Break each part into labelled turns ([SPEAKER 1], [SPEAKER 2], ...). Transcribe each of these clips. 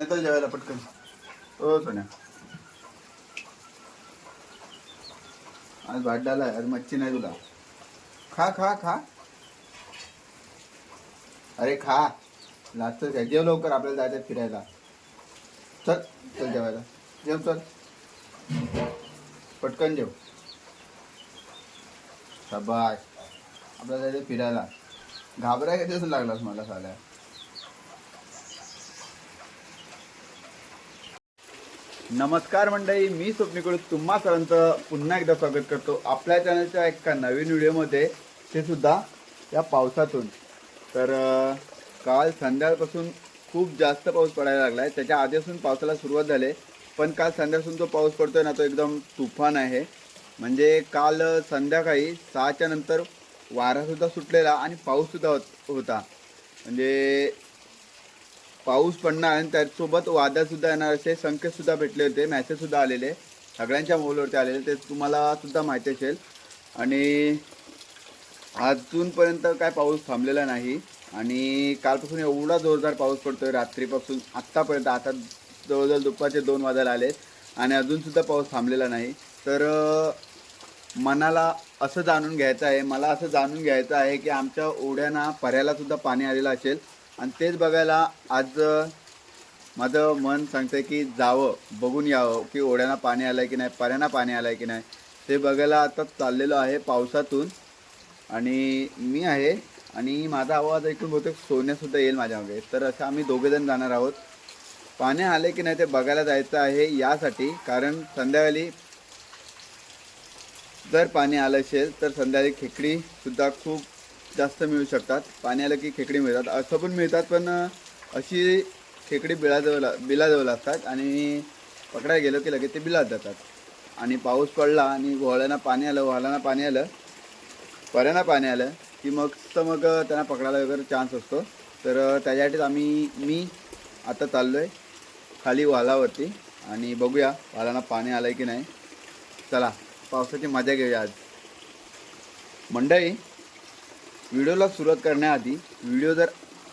[SPEAKER 1] येतो जेवायला पटकन. हो सोन्या. आज भाड्याला आज मच्छी नाही तुला. खा खा खा. अरे खा. लास्ट काय? जेव लवकर आपल्याला जायचं फिरायला. चल चल जेवायला. जेव चल. पटकन जेव. शाबाश आपल्याला जायचं फिरायला. घाबराय कधी असं लागलास मला साल्या? नमस्कार मंडळी मी स्वप्निकडून तुम्हा सर्वांचं पुन्हा एकदा स्वागत करतो आपल्या चॅनलच्या एका नवीन व्हिडिओमध्ये. ते सुद्धा या पावसातून. तर काल संध्याकाळपासून खूप जास्त पाऊस पडायला लागला आहे त्याच्या आधीपासून पावसाला सुरुवात झाली. पण काल संध्याकाळपासून जो पाऊस पडतोय ना तो एकदम तुफान आहे. म्हणजे काल संध्याकाळी सहाच्या नंतर वारासुद्धा सुटलेला आणि पाऊससुद्धा होत होता. म्हणजे पाऊस पडणार आणि त्यासोबत वादळसुद्धा येणार असे संकेतसुद्धा भेटले होते. मॅसेजसुद्धा आलेले. सगळ्यांच्या मोबाईलवरती आलेले. ते तुम्हाला सुद्धा माहिती असेल. आणि अजूनपर्यंत काय पाऊस थांबलेला नाही. आणि कालपासून एवढा जोरदार पाऊस पडतोय. रात्रीपासून आत्तापर्यंत. आता जवळजवळ दुपारचे दोन वाजायला आले आणि अजूनसुद्धा पाऊस थांबलेला नाही. तर मनाला असं जाणून घ्यायचं आहे. मला असं जाणून घ्यायचं आहे की आमच्या ओढ्यांना पर्यालासुद्धा पाणी आलेलं असेल. आणि तेच बघायला आज माझं मन सांगतंय की जावं बघून यावं की ओढ्यांना पाणी आलं आहे की नाही पाऱ्यांना पाणी आलं आहे की नाही ते बघायला आता चाललेलो आहे पावसातून. आणि मी आहे आणि माझा आवाज ऐकून बहुतेक सोन्यासुद्धा येईल माझ्यामध्ये तर असं आम्ही दोघेजण जाणार आहोत. पाणी आले की नाही ते बघायला जायचं आहे यासाठी. कारण संध्याकाळी जर पाणी आलं असेल तर संध्याकाळी खेकडी सुद्धा खूप जास्त मिळू शकतात. पाणी आलं की खेकडी मिळतात. असं पण मिळतात पण अशी खेकडी बिळाजवळ बिलाजवळ असतात आणि पकडायला गेलो की लगेच ते बिलात जातात. आणि पाऊस पडला आणि घोळ्यांना पाणी आलं वालांना पाणी आलं पऱ्यांना पाणी आलं की मग तर मग त्यांना पकडायला वगैरे चान्स असतो. तर त्याच्यासाठीच आम्ही मी आता चाललो आहे खाली वालावरती आणि बघूया वालांना पाणी आलं आहे की नाही. चला पावसाची मजा घेऊया आज. मंडई व्हिडिओला सुरुवात करण्याआधी व्हिडिओ जर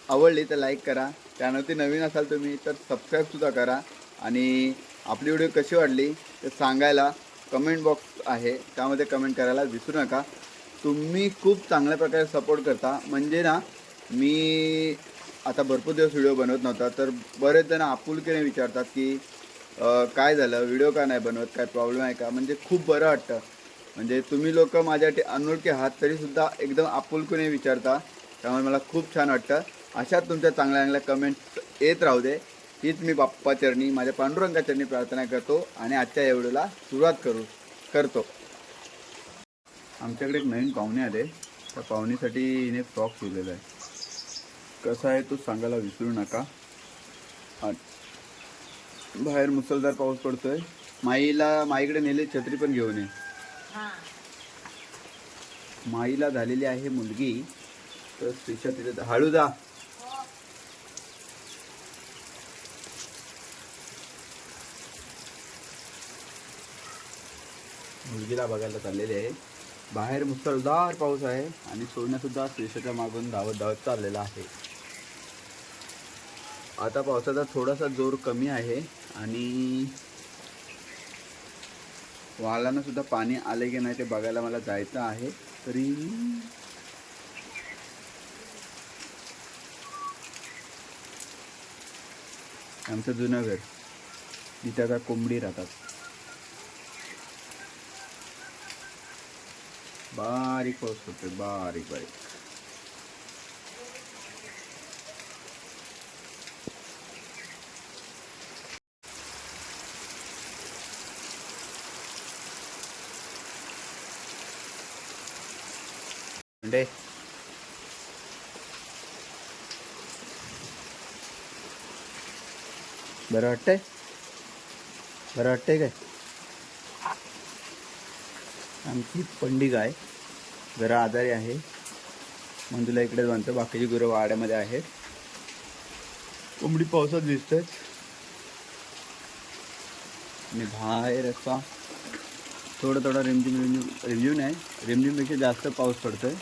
[SPEAKER 1] आवडली तर लाईक करा. त्यानंतर नवीन असाल तुम्ही तर सबस्क्राईबसुद्धा करा. आणि आपली व्हिडिओ कशी वाटली ते सांगायला कमेंट बॉक्स आहे. त्यामध्ये कमेंट करायला विसरू नका. तुम्ही खूप चांगल्या प्रकारे सपोर्ट करता. म्हणजे ना मी आता भरपूर दिवस व्हिडिओ बनवत नव्हता तर बरेच जण आपुलकीने विचारतात की काय झालं? व्हिडिओ का नाही बनवत? काय प्रॉब्लेम आहे का? म्हणजे खूप बरं वाटतं. म्हणजे तुम्ही लोक माझ्यासाठी अनोळखी आहात तरीसुद्धा एकदम आपुलकीने विचारता. त्यामुळे मला खूप छान वाटतं. अशाच तुमच्या चांगल्या चांगल्या कमेंट्स येत राहू दे. हीच मी बाप्पा चरणी माझ्या पांडुरंगा चरणी प्रार्थना करतो आणि आजच्या या व्हिडिओला सुरुवात करू करतो. आमच्याकडे एक नवीन पाहुणे आले. त्या पाहुणीसाठी हिने फ्रॉक शिवलेला आहे. कसा आहे तो सांगायला विसरू नका. बाहेर मुसळधार पाऊस पडतोय. माईला माईकडे नेले छत्री पण घेऊन ये. माईला झालेली आहे मुलगी. तर श्रीषा तिथे हळू जा. मुलगीला बघायला चाललेली आहे. बाहेर मुसळधार पाऊस आहे आणि सोन्यासुद्धा श्रीषाच्या मागून धावत धावत चाललेला आहे. आता पावसाचा थोडासा जोर कमी आहे आणि वालांना सुद्धा पाणी आले की नाही ते बघायला मला जायचं आहे. तरी आमचं जुनं घर. तिथे आता कोंबडी राहतात. बारीक पाऊस पडतोय बारीक बारीक. म्हणजे बरं वाटतंय बरं वाटतंय काय आमची पंडिग आहे. जरा आजारी आहे. म्हणून तुला इकडेच बांधतो बाकीची गुरं वाड्यामध्ये आहेत. कोंबडी पावसात दिसतात. आणि बाहेर असा थोडं थोडं रिमझिम रिमझिम रिमझिम नाही रिमझिमपेक्षा जास्त पाऊस पडतोय.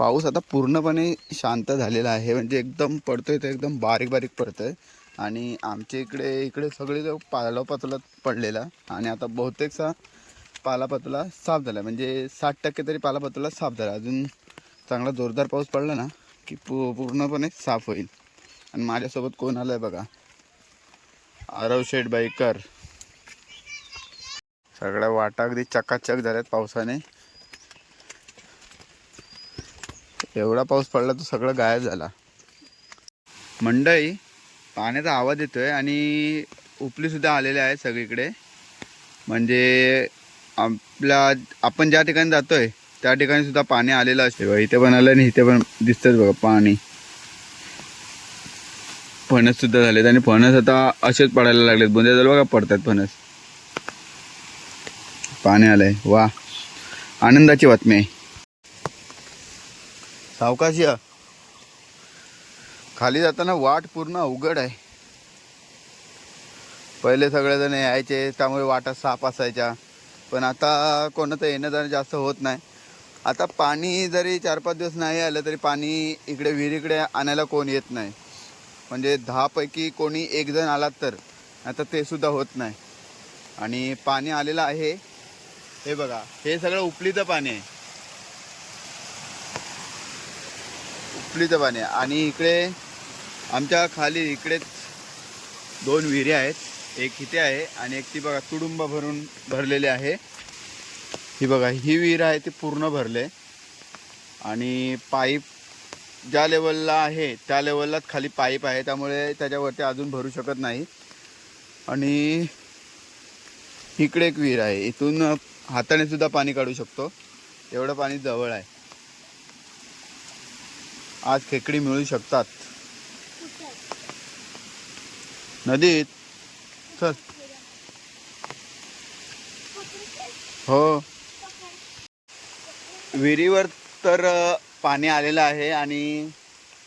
[SPEAKER 1] पाऊस आता पूर्णपणे शांत झालेला आहे. म्हणजे एकदम पडतोय तर एकदम बारीक बारीक पडतोय. आणि आमच्या इकडे इकडे सगळे जो पालापाचोला पडलेला आणि आता बहुतेकसा पालापाचोला साफ झाला. म्हणजे साठ टक्के तरी पालापाचोला साफ झाला. अजून चांगला जोरदार पाऊस पडला ना की पू पूर्णपणे साफ होईल. आणि माझ्यासोबत कोण आलं आहे बघा? आरव शेठ बाईकर सगळ्या वाटा अगदी चकाचक झाल्यात पावसाने. एवढा पाऊस पडला तो सगळं गायब झाला. मंडई पाण्याचा आवाज येतोय आणि उपलीसुद्धा आलेल्या आलेले आहे सगळीकडे. म्हणजे आपला आपण ज्या ठिकाणी जातोय त्या ठिकाणी सुद्धा पाणी आलेलं असते बघा इथे पण आलं आणि इथे पण दिसतंच बघा पाणी. फणस सुद्धा झालेत आणि फणस आता असेच पडायला लागलेत. बुंदे जर बघा पडतात फणस. पाणी आलंय. वा. आनंदाची बातमी आहे. सावकाश या. खाली जाताना वाट पूर्ण अवघड आहे. पहिले सगळेजण यायचे त्यामुळे वाटा साफ असायच्या. पण आता कोणाचं येणं जाणं जास्त होत नाही. आता पाणी जरी चार पाच दिवस नाही आलं तरी पाणी इकडे विहिरीकडे आणायला कोण येत नाही. म्हणजे दहापैकी कोणी एक जण आला तर आता ते सुद्धा होत नाही. आणि पाणी आलेलं आहे. हे बघा हे सगळं उपलीचं पाणी आहे. उपलीचं पाणी आहे आणि इकडे आमच्या खाली इकडेच दोन विहिरी आहेत. एक इथे आहे आणि एक ती बघा तुडुंब भरून भरलेली आहे. ही बघा ही विहीर आहे ती पूर्ण भरले. आणि पाईप ज्या लेवलला आहे त्या लेवललाच खाली पाईप आहे. त्यामुळे त्याच्यावरती अजून भरू शकत नाही. आणि इकडे एक विहीर आहे. इथून हाताने सुद्धा पाणी काढू शकतो. एवढं पाणी जवळ आहे. आज खेकडी मिळू शकतात. नदीत. चल. हो. विहिरीवर तर पाणी आलेलं आहे आणि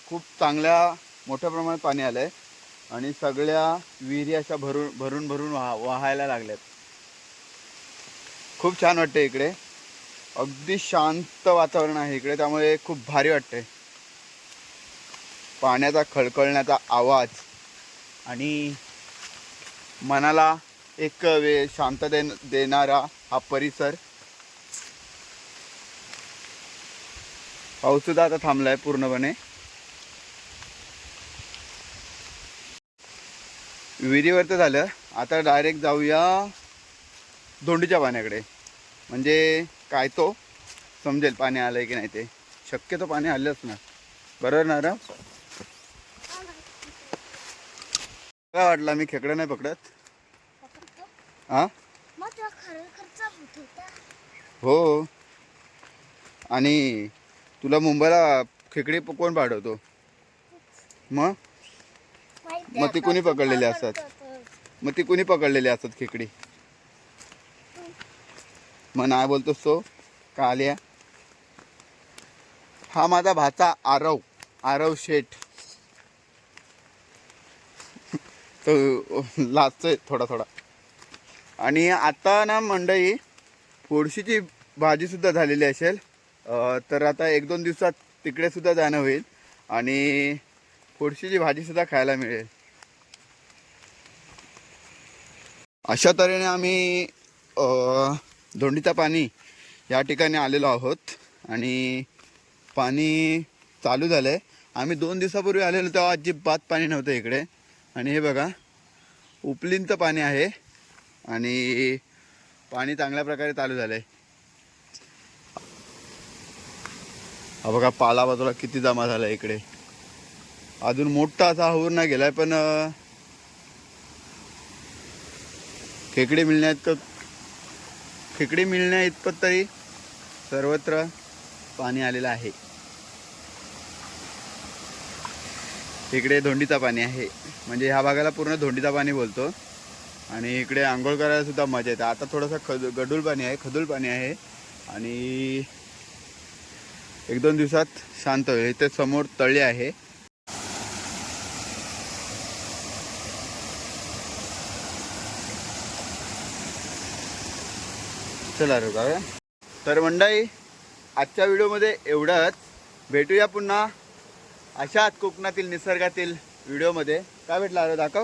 [SPEAKER 1] खूप चांगल्या मोठ्या प्रमाणात पाणी आलं आहे आणि सगळ्या विहिरी अशा भरून भरून भरून वाह वाहायला लागल्यात. खूप छान वाटते इकडे. अगदी शांत वातावरण आहे इकडे त्यामुळे खूप भारी वाटते पाण्याचा खळखळण्याचा आवाज आणि मनाला एक वे शांत दे देणारा हा परिसर. पाऊसुद्धा आता थांबलाय पूर्णपणे. विहिरीवर तर झालं. आता डायरेक्ट जाऊया धोंडीच्या पाण्याकडे. म्हणजे काय तो? समजेल पाणी आलं आहे की नाही ते. शक्यतो पाणी आलंच ना. बरोबर ना काय वाटलं मी खेकडं नाही पकडत? हा? हो. आणि तुला मुंबईला खेकडी कोण पाठवतो? मग? मग ती कोणी पकडलेली असतात? मग ती कुणी पकडलेली असतात खेकडी? मग नाही बोलतोस तो का आलिया? हा माझा भाचा आरव आरव शेठ. तो आहे थोडा थोडा. आणि आता ना मंडई फोडशीची भाजीसुद्धा झालेली असेल. तर आता एक दोन दिवसात तिकडेसुद्धा जाणं होईल. आणि फोडशीची भाजीसुद्धा खायला मिळेल. अशा तऱ्हेने आम्ही धोंडीचा पाणी या ठिकाणी आलेलो आहोत. आणि पाणी चालू झालं आहे आम्ही दोन दिवसापूर्वी आलेलो तेव्हा अजिबात पाणी नव्हतं इकडे. आणि हे बघा उपलींचं पाणी आहे आणि पाणी चांगल्या प्रकारे चालू झालं आहे हा बघा पाला बाजूला किती जमा झाला आहे इकडे. अजून मोठा असा हवर नाही गेलाय पण खेकडे मिळण्या इतकं खेकडे मिळण्या इतपत तरी सर्वत्र पाणी आलेलं आहे. इकडे धोंडीचा पाणी आहे. म्हणजे ह्या भागाला पूर्ण धोंडीचा पाणी बोलतो. आणि इकडे आंघोळ करायला सुद्धा मजा येते. आता थोडंसं खद गडूल पाणी आहे खदूळ पाणी आहे. आणि एक दोन दिवसात शांत होईल. इथे समोर तळे आहे. चला रे का तर मंडळी आजच्या व्हिडिओमध्ये एवढंच. भेटूया पुन्हा. अशाच कोकणातील निसर्गातील व्हिडिओमध्ये काय भेटलं आरव? दाखव.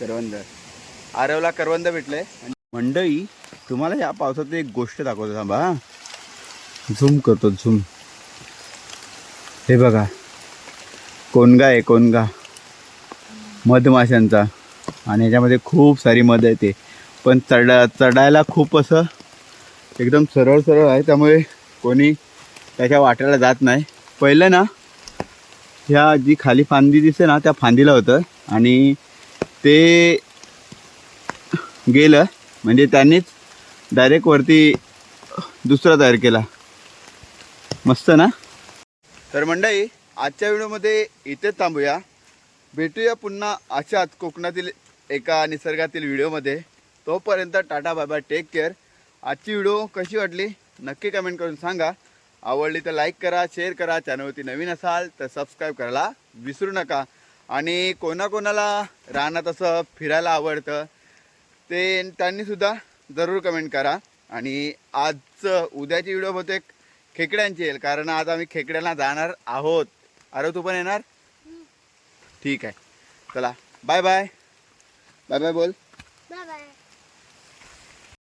[SPEAKER 1] करवंद. आरवला करवंद भेटले. मंडई तुम्हाला या पावसात एक गोष्ट दाखवतो थांबा हा. झूम करतो झूम. हे बघा. कोणगा आहे कोणगा. मधमाशांचा. आणि याच्यामध्ये खूप सारी मध येते पण चढ चढायला खूप असं एकदम सरळ सरळ आहे त्यामुळे कोणी त्याच्या वाट्याला जात नाही. पहिलं ना ह्या जी खाली फांदी दिसते ना त्या फांदीला होतं. आणि ते गेलं म्हणजे त्यांनीच डायरेक्ट वरती दुसरा तयार केला. मस्त ना? तर मंडळी आजच्या व्हिडिओमध्ये इथेच थांबूया. भेटूया पुन्हा अशाच कोकणातील एका निसर्गातील व्हिडिओमध्ये. तोपर्यंत टाटा बाबा टेक केअर आजची व्हिडिओ कशी वाटली नक्की कमेंट करून सांगा. आवडली तर लाईक करा शेअर करा चॅनलवरती नवीन असाल तर सबस्क्राईब करायला विसरू नका. आणि कोणाकोणाला रानात असं फिरायला आवडतं ते त्यांनीसुद्धा जरूर कमेंट करा. आणि आजचं उद्याची व्हिडिओ बहुतेक खेकड्यांची येईल कारण आज आम्ही खेकड्यांना जाणार आहोत. अरे तू पण येणार? ठीक आहे. चला बाय बाय बाय बाय बोल.